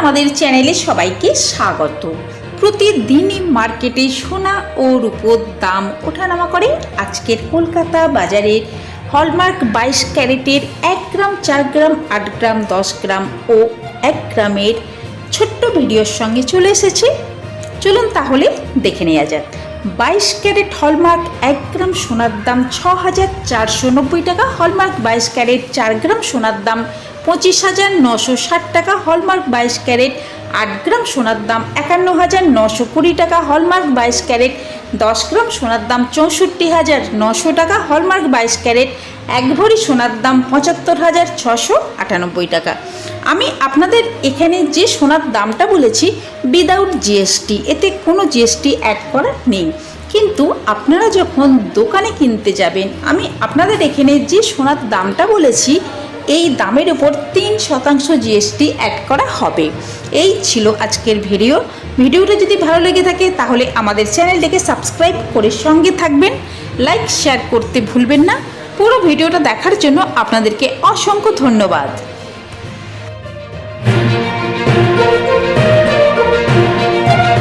আমাদের চ্যানেলে সবাইকে স্বাগত। প্রতিদিনই মার্কেটে সোনা ও রূপোর দাম ওঠানামা করে আজকের কলকাতা বাজারের হলমার্ক বাইশ ক্যারেটের এক গ্রাম, চার গ্রাম, আট গ্রাম, দশ গ্রাম ও এক গ্রামের ছোট্ট ভিডিওর সঙ্গে চলে এসেছে। চলুন তাহলে দেখে নেওয়া যাক। বাইশ ক্যারেট হলমার্ক এক গ্রাম সোনার দাম ছ হাজার চারশো নব্বই টাকা, হলমার্ক বাইশ ক্যারেট চার গ্রাম সোনার দাম পঁচিশ হাজার নশো ষাট টাকা হলমার্ক বাইশ ক্যারেট, আট গ্রাম সোনার দাম একান্ন হাজার নশো কুড়ি টাকা হলমার্ক বাইশ ক্যারেট, দশ গ্রাম সোনার দাম চৌষট্টি হাজার নশো টাকা হলমার্ক বাইশ ক্যারেট, এক ভরি সোনার দাম পঁচাত্তর হাজার ছশো আটানব্বই টাকা। আমি আপনাদের এখানে যে সোনার দামটা বলেছি উইদাউট জিএসটি এতে কোনো জিএসটি অ্যাড করা নেই। কিন্তু আপনারা যখন দোকানে কিনতে যাবেন, আমি আপনাদের এখানে যে সোনার দামটা বলেছি এই দামের উপর তিন শতাংশ জিএসটি অ্যাড করা হবে। এই ছিল আজকের ভিডিও ভিডিওটা যদি ভালো লেগে থাকে, তাহলে আমাদের চ্যানেলটিকে সাবস্ক্রাইব করে সঙ্গে থাকবেন। লাইক শেয়ার করতে ভুলবেন না। পুরো ভিডিওটা দেখার জন্য আপনাদেরকে অসংখ্য ধন্যবাদ।